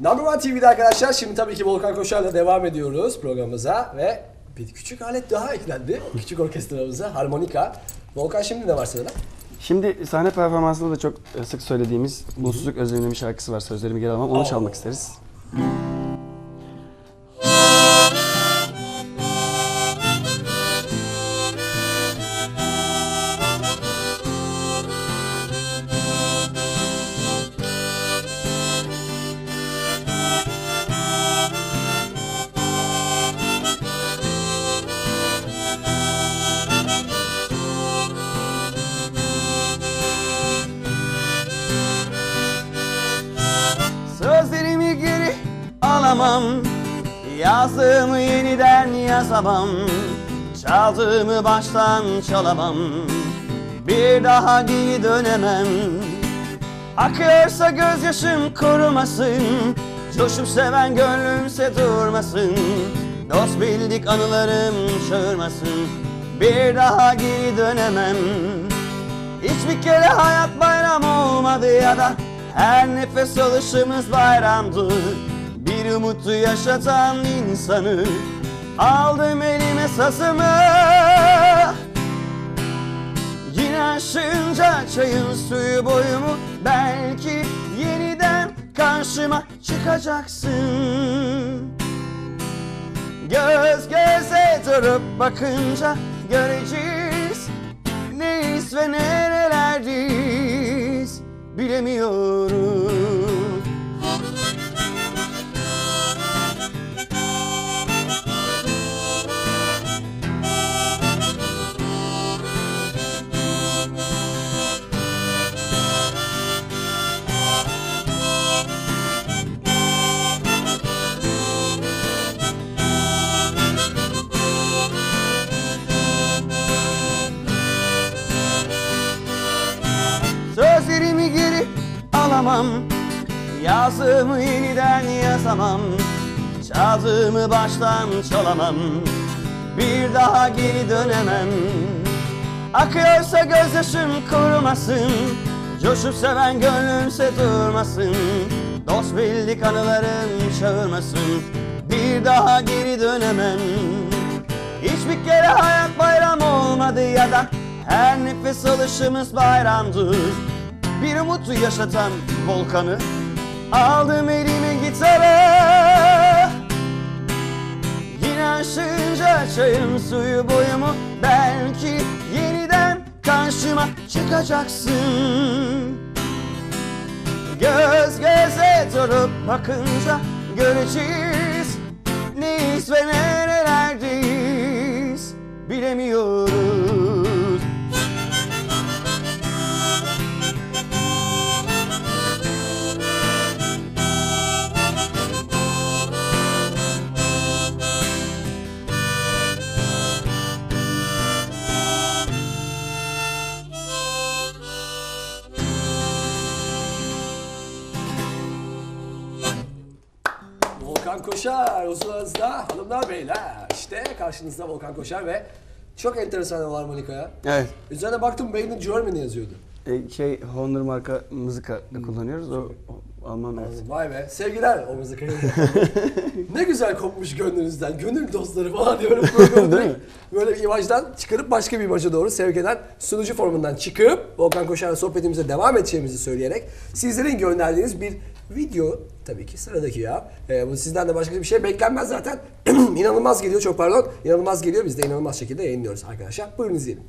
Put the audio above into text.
Number One TV'de arkadaşlar şimdi tabii ki Volkan Koşar'la devam ediyoruz programımıza ve bir küçük alet daha eklendi küçük orkestramıza harmonika. Volkan şimdi ne var sırada? Şimdi sahne performansında da çok e, sık söylediğimiz Bulutsuzluk Özlemine bir şarkısı var. Sözlerimi geri almam. Onu çalmak isteriz. Alamam Yazdığımı yeniden yazamam. Çaldığımı baştan çalamam. Bir daha geri dönemem. Akıyorsa gözyaşım kurumasın Coşup seven gönlümse durmasın. Dost bildik anılarım çağırmasın. Bir daha geri dönemem. Hiçbir kere hayat bayram olmadı ya da Her nefes alışımız bayramdı Bir umutu yaşatan insanı Aldım elime sazımı Yine aşınca çayın suyu boyumu Belki yeniden karşıma çıkacaksın. Göz göze durup bakınca göreceğiz Neyiz ve nerelerdeyiz bilemiyorum alamam Yazdığımı yeniden yazamam. Çaldığımı baştan çalamam. Bir daha geri dönemem. Akıyorsa gözyaşım kurumasın. Coşup seven gönlümse durmasın. Dost bildik anılarım çağırmasın. Bir daha geri dönemem. Hiçbir kere hayat bayram olmadı ya da Her nefes alışımız bayramdı Bir umutu yaşatan volkanı. Aldım elime gitarı Yine aşınca çayın suyu boyumu Belki yeniden karşıma çıkacaksın. Göz göze durup bakınca göreceğiz. Neyiz ve nerelerdeyiz bilemiyoruz Volkan Koşar huzurlarınızda hanımlar beyler. İşte karşınızda Volkan Koşar ve çok enteresan o harmonikaya. Evet Üzerine baktım Made in Germany yazıyordu. e, şey Honor marka mızıka kullanıyoruz o Alman versiyonu. Vay be sevgiler o mızıkayı. ne güzel kopmuş gönlünüzden. Gönül dostları falan diyorum. Böyle, Değil mi? böyle bir imajdan çıkarıp başka bir imaja doğru sevk eden sunucu formundan çıkıp Volkan Koşar'la sohbetimize devam edeceğimizi söyleyerek sizlerin gönderdiğiniz bir video tabii ki sıradaki ya. Ee, bu sizden de başka bir şey beklenmez zaten. inanılmaz geliyor çok pardon. İnanılmaz geliyor biz de inanılmaz şekilde yayınlıyoruz arkadaşlar. Buyurun izleyelim.